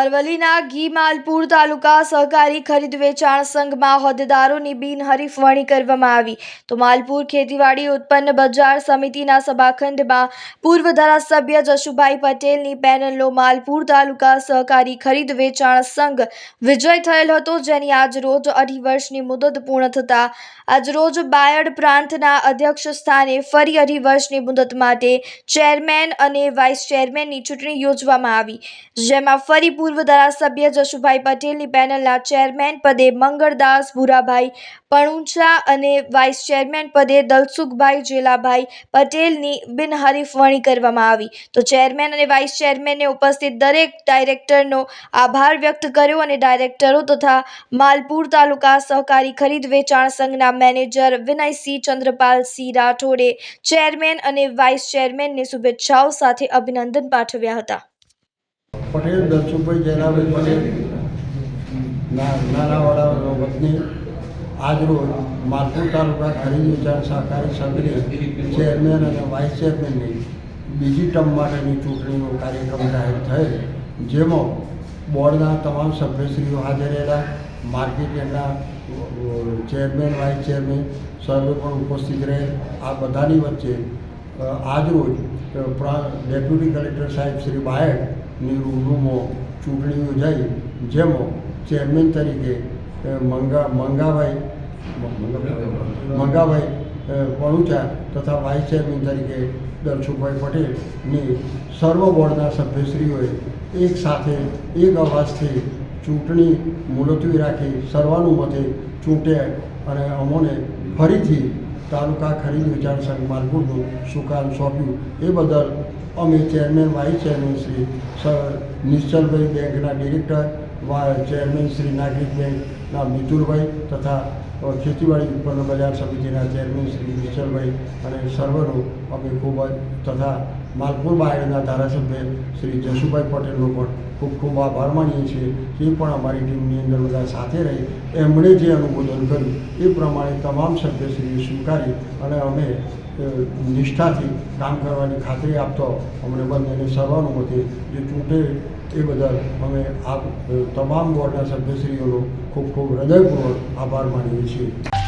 અરવલ્લીના ઘી માલપુર તાલુકા સહકારી ખરીદ વેચાણ સંઘમાં હોદ્દેદારોની બિનહરીફ વણી કરવામાં આવી. તો માલપુર ખેતીવાડી ઉત્પન્ન બજાર સમિતિના સભાખંડમાં પૂર્વ ધારાસભ્ય જશુભાઈ પટેલની પેનલનો માલપુર તાલુકા સહકારી ખરીદ વેચાણ સંઘ વિજય થયેલ હતો, જેની આજરોજ અઢી વર્ષની મુદત પૂર્ણ થતાં આજરોજ બાયડ પ્રાંતના અધ્યક્ષ સ્થાને ફરી અઢી વર્ષની મુદત માટે ચેરમેન અને વાઇસ ચેરમેનની ચૂંટણી યોજવામાં આવી, જેમાં ફરી પૂર્વ ધારાસભ્ય જશુભાઈ પટેલની પેનલના ચેરમેન પદે મંગળદાસ, ભૂરાભાઈ પણુંચા અને વાઇસ ચેરમેન પદે દલસુખભાઈ જેલાભાઈ પટેલની બિનહરીફ વણી કરવામાં આવી. તો ચેરમેન અને વાઇસ ચેરમેને ઉપસ્થિત દરેક ડાયરેક્ટરનો આભાર વ્યક્ત કર્યો અને ડાયરેક્ટરો તથા માલપુર તાલુકા સહકારી ખરીદ વેચાણ સંઘના મેનેજર વિનયસિંહ ચંદ્રપાલસિંહ રાઠોડે ચેરમેન અને વાઇસ ચેરમેનને શુભેચ્છાઓ સાથે અભિનંદન પાઠવ્યા હતા. પટેલ દર્શુભાઈ જયરાભાઈ પટેલ નાનાવાડા વતની આજરોજ માલપુર તાલુકા ખરીદ વેચાણ સહકારી સંઘની ચેરમેન અને વાઇસ ચેરમેનની બીજી ટર્મ માટેની ચૂંટણીનો કાર્યક્રમ જાહેર થયેલ, જેમાં બોર્ડના તમામ સભ્યશ્રીઓ હાજર રહેલા, માર્કેટ યાર્ડના ચેરમેન, વાઇસ ચેરમેન સર્વે પણ ઉપસ્થિત રહે આ બધાની વચ્ચે આજરોજ ડેપ્યુટી કલેક્ટર સાહેબ શ્રી બાયડની રૂબરૂમાં ચૂંટણી યોજાઈ જેમાં ચેરમેન તરીકે મંગા મંગાભાઈ મંગાભાઈ. અ, પણુચા તથા વાઇસ ચેરમેન તરીકે દર્શુભાઈ પટેલની સર્વ બોર્ડના સભ્યશ્રીઓએ એક સાથે એક અવાજથી ચૂંટણી મુલતવી રાખી સર્વાનુમતે ચૂંટ્યા અને અમોને ફરીથી તાલુકા ખરીદ વેચાણ સંઘ માલપુરનું સુકાન સોંપ્યું એ બદલ અમે chairman, vice chairman Shri Nishchalbhai બેંકના ડિરેક્ટર ચેરમેન શ્રી નાગરિક બેંકના મિતુરભાઈ તથા ખેતીવાડી ઉત્પન્ન બજાર સમિતિના ચેરમેન શ્રી નિશ્ચલભાઈ અને સર્વનો અમે ખૂબ તથા માલપુર બાયડના ધારાસભ્ય શ્રી જશુભાઈ પટેલનો પણ ખૂબ ખૂબ આભાર માનીએ છીએ એ પણ અમારી ટીમની અંદર બધા સાથે રહી એમણે જે અનુમોદન કર્યું એ પ્રમાણે તમામ સભ્યશ્રીએ સ્વીકારી અને અમે નિષ્ઠાથી કામ કરવાની ખાતરી આપતો અમને બંનેને સર્વાનુમતે જે ચૂંટે એ બદલ અમે આ તમામ બોર્ડના સભ્યશ્રીઓનો ખૂબ ખૂબ હૃદયપૂર્વક આભાર માનીએ છીએ.